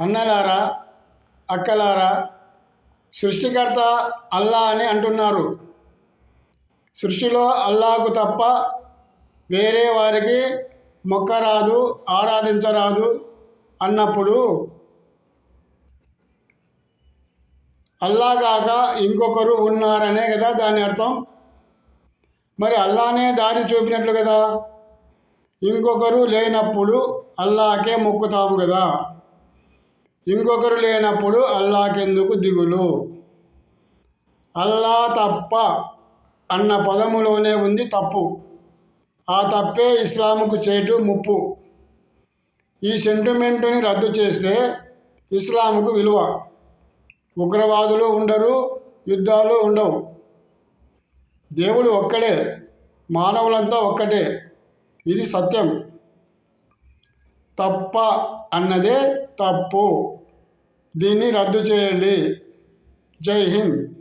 అన్నలారా అక్కలారా సృష్టికర్త అల్లా అని అంటున్నారు. సృష్టిలో అల్లాకు తప్ప వేరే వారికి మొక్కరాదు ఆరాధించరాదు అన్నప్పుడు అల్లాగాక ఇంకొకరు ఉన్నారనే కదా దాని అర్థం? మరి అల్లానే దారి చూపినట్లు కదా? ఇంకొకరు లేనప్పుడు అల్లాకే మొక్కుతాము కదా? ఇంకొకరు లేనప్పుడు అల్లాకెందుకు దిగులు? అల్లా తప్ప అన్న పదములోనే ఉంది తప్పు. ఆ తప్పే ఇస్లాముకు చేటు ముప్పు. ఈ సెంటిమెంటుని రద్దు చేస్తే ఇస్లాముకు విలువ. ఉగ్రవాదులు ఉండరు యుద్ధాలు ఉండవు. దేవుడు ఒక్కడే మానవులంతా ఒక్కటే. ఇది సత్యం. తప్ప అన్నదే తప్పు. దీన్ని రద్దు చేయండి. జై హింద్.